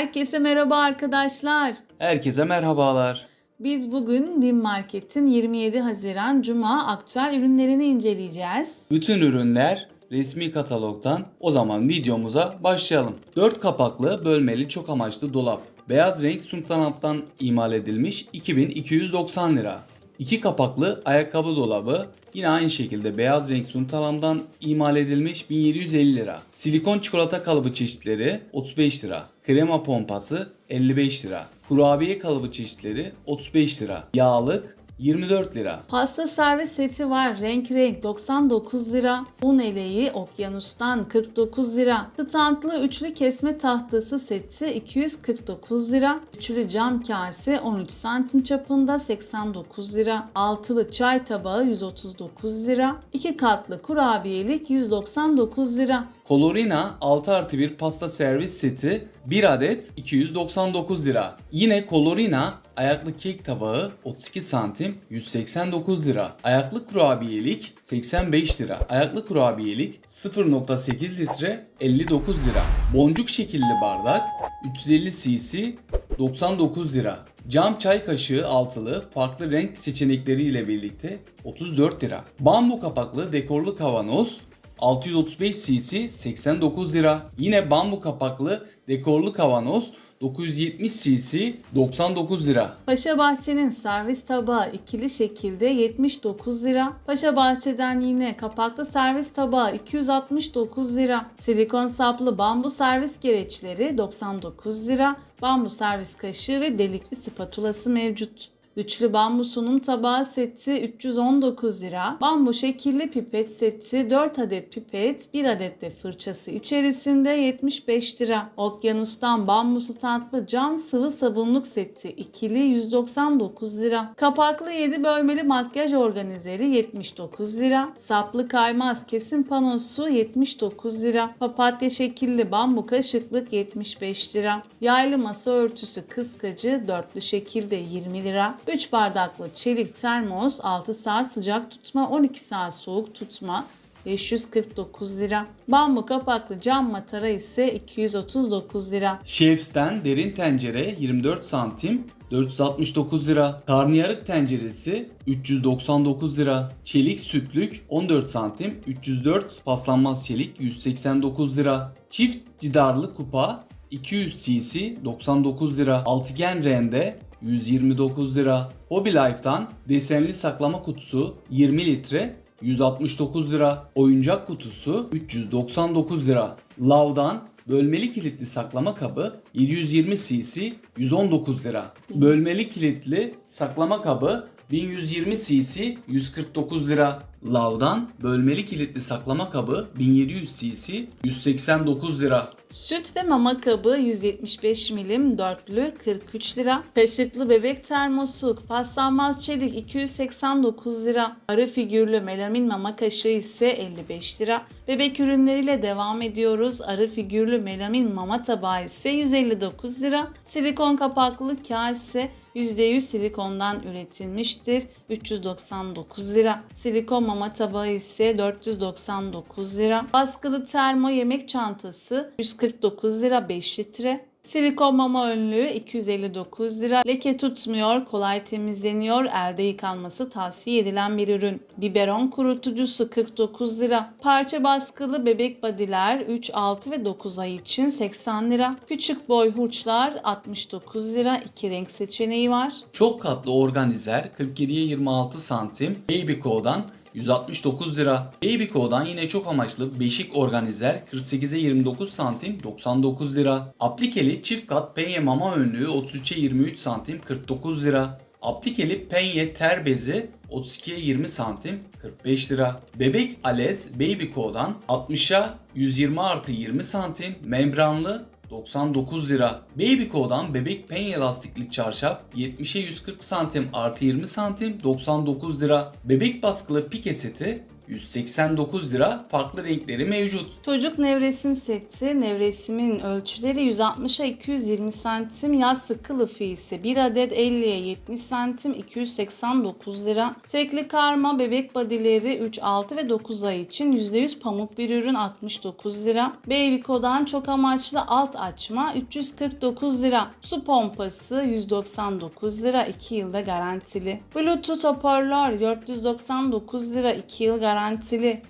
Herkese merhaba arkadaşlar. Herkese merhabalar. Biz bugün BİM Market'in 27 Haziran Cuma aktüel ürünlerini inceleyeceğiz. Bütün ürünler resmi katalogdan. O zaman videomuza başlayalım. 4 kapaklı bölmeli çok amaçlı dolap. Beyaz renk Suntanap'tan imal edilmiş 2290 lira. 2 kapaklı ayakkabı dolabı yine aynı şekilde beyaz renk Suntanap'tan imal edilmiş 1750 lira. Silikon çikolata kalıbı çeşitleri 35 lira. Krema pompası 55 lira. Kurabiye kalıbı çeşitleri 35 lira. Yağlık 24 lira. Pasta servis seti var. Renk renk 99 lira. Un eleği Okyanus'tan 49 lira. Standlı üçlü kesme tahtası seti 249 lira. Üçlü cam kase 13 santim çapında 89 lira. Altılı çay tabağı 139 lira. İki katlı kurabiyelik 199 lira. Colorina 6 artı 1 pasta servis seti 1 adet 299 lira. Yine Colorina ayaklı kek tabağı 32 santim 189 lira. Ayaklı kurabiyelik 85 lira. Ayaklı kurabiyelik 0.8 litre 59 lira. Boncuk şekilli bardak 350 cc 99 lira. Cam çay kaşığı altılı farklı renk seçenekleriyle birlikte 34 lira. Bambu kapaklı dekorlu kavanoz 635 cc 89 lira. Yine bambu kapaklı dekorlu kavanoz 970 cc 99 lira. Paşa Bahçe'nin servis tabağı ikili şekilde 79 lira. Paşa Bahçe'den yine kapaklı servis tabağı 269 lira. Silikon saplı bambu servis gereçleri 99 lira. Bambu servis kaşığı ve delikli spatulası mevcut. Üçlü bambu sunum tabağı seti 319 lira. Bambu şekilli pipet seti 4 adet pipet, 1 adet de fırçası içerisinde 75 lira. Okyanus'tan bambu standlı cam sıvı sabunluk seti ikili 199 lira. Kapaklı 7 bölmeli makyaj organizeri 79 lira. Saplı kaymaz kesim panosu 79 lira. Papatya şekilli bambu kaşıklık 75 lira. Yaylı masa örtüsü kıskacı dörtlü şekilde 20 lira. 3 bardaklı çelik termos 6 saat sıcak tutma 12 saat soğuk tutma 549 lira. Bambu kapaklı cam matara ise 239 lira. Chefs'ten derin tencere 24 santim 469 lira. Karnıyarık tenceresi 399 lira. Çelik sütlük 14 santim 304 paslanmaz çelik 189 lira. Çift cidarlı kupa 200 cc 99 lira. Altıgen rende 129 lira. Hobby Life'dan desenli saklama kutusu 20 litre 169 lira. Oyuncak kutusu 399 lira. Lav'dan bölmeli kilitli saklama kabı 720 cc 119 lira. Bölmeli kilitli saklama kabı 1120 cc 149 lira. Lav'dan bölmeli kilitli saklama kabı 1700 cc 189 lira. Süt ve mama kabı 175 milim dörtlü 43 lira. Kaşıklı bebek termosu paslanmaz çelik 289 lira. Arı figürlü melamin mama kaşığı ise 55 lira. Bebek ürünleriyle devam ediyoruz. Arı figürlü melamin mama tabağı ise 159 lira. Silikon kapaklı kase %100 silikondan üretilmiştir. 399 lira. Silikon mama tabağı ise 499 lira. Baskılı termo yemek çantası 149 lira 5 litre. Silikon mama önlüğü 259 lira. Leke tutmuyor, kolay temizleniyor, elde yıkanması tavsiye edilen bir ürün. Biberon kurutucusu 49 lira. Parça baskılı bebek badiler 3, 6 ve 9 ay için 80 lira. Küçük boy hurçlar 69 lira. 2 renk seçeneği var. Çok katlı organizer 47'ye 26 santim Babyco'dan 169 lira. Babyco'dan yine çok amaçlı beşik organizer 48'e 29 santim 99 lira. Aplikeli çift kat penye mama önlüğü 33'e 23 santim 49 lira. Aplikeli penye ter bezi 32'ye 20 santim 45 lira. Bebek Alez Babyco'dan 60'a 120 artı 20 santim membranlı 99 lira. Babyco'dan bebek penye lastikli çarşaf 70'e 140 santim artı 20 santim 99 lira. Bebek baskılı pike seti 189 lira. Farklı renkleri mevcut. Çocuk nevresim seti. Nevresimin ölçüleri 160'a 220 santim. Yastık kılıfı ise 1 adet 50'ye 70 santim 289 lira. Tekli karma bebek badileri 3, 6 ve 9 ay için %100 pamuk bir ürün 69 lira. Babyco'dan çok amaçlı alt açma 349 lira. Su pompası 199 lira 2 yılda garantili. Bluetooth hoparlör 499 lira 2 yıl garantili.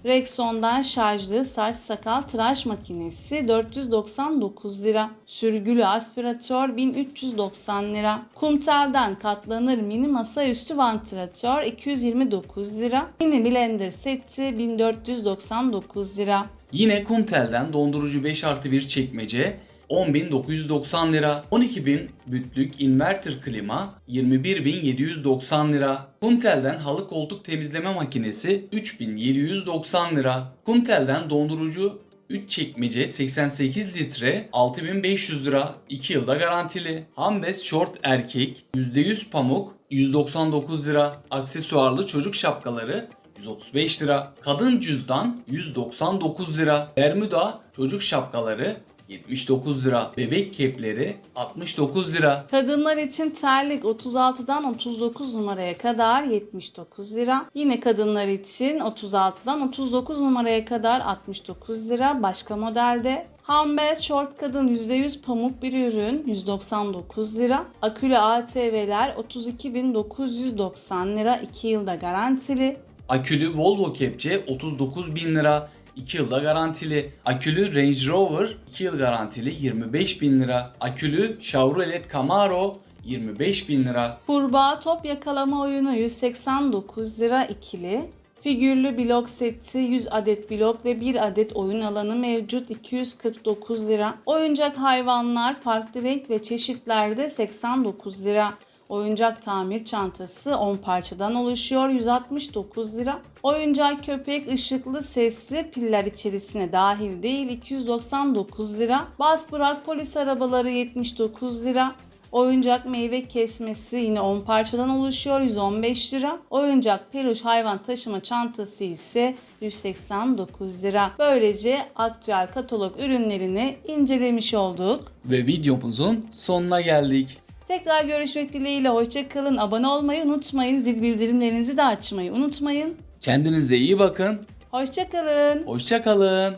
Rexon'dan şarjlı saç sakal tıraş makinesi 499 lira. Sürgülü aspiratör 1390 lira. Kumtel'den katlanır mini masaüstü vantilatör 229 lira. Mini blender seti 1499 lira. Yine Kumtel'den dondurucu 5 artı 1 çekmece 10.990 lira. 12.000 bütlük inverter klima 21.790 lira. Kumtel'den halı koltuk temizleme makinesi 3.790 lira. Kumtel'den dondurucu 3 çekmece 88 litre 6500 lira 2 yılda garantili. Hambes short erkek %100 pamuk 199 lira. Aksesuarlı çocuk şapkaları 135 lira. Kadın cüzdan 199 lira. Bermuda çocuk şapkaları 79 lira. Bebek kepleri 69 lira. Kadınlar için terlik 36'dan 39 numaraya kadar 79 lira. Yine kadınlar için 36'dan 39 numaraya kadar 69 lira başka modelde. Hambes short kadın %100 pamuk bir ürün 199 lira. Akülü ATV'ler 32.990 lira 2 yılda garantili. Akülü Volvo kepçe 39 bin lira. 2 yılda garantili. Akülü Range Rover 2 yıl garantili 25 bin lira. Akülü Chevrolet Camaro 25 bin lira. Kurbağa top yakalama oyunu 189 lira ikili. Figürlü blok seti 100 adet blok ve 1 adet oyun alanı mevcut 249 lira. Oyuncak hayvanlar farklı renk ve çeşitlerde 89 lira. Oyuncak tamir çantası 10 parçadan oluşuyor 169 lira. Oyuncak köpek ışıklı sesli piller içerisine dahil değil 299 lira. Bas bırak polis arabaları 79 lira. Oyuncak meyve kesmesi yine 10 parçadan oluşuyor 115 lira. Oyuncak peluş hayvan taşıma çantası ise 189 lira. Böylece Akçal katalog ürünlerini incelemiş olduk. Ve videomuzun sonuna geldik. Tekrar görüşmek dileğiyle hoşçakalın. Abone olmayı unutmayın. Zil bildirimlerinizi de açmayı unutmayın. Kendinize iyi bakın. Hoşçakalın. Hoşça kalın.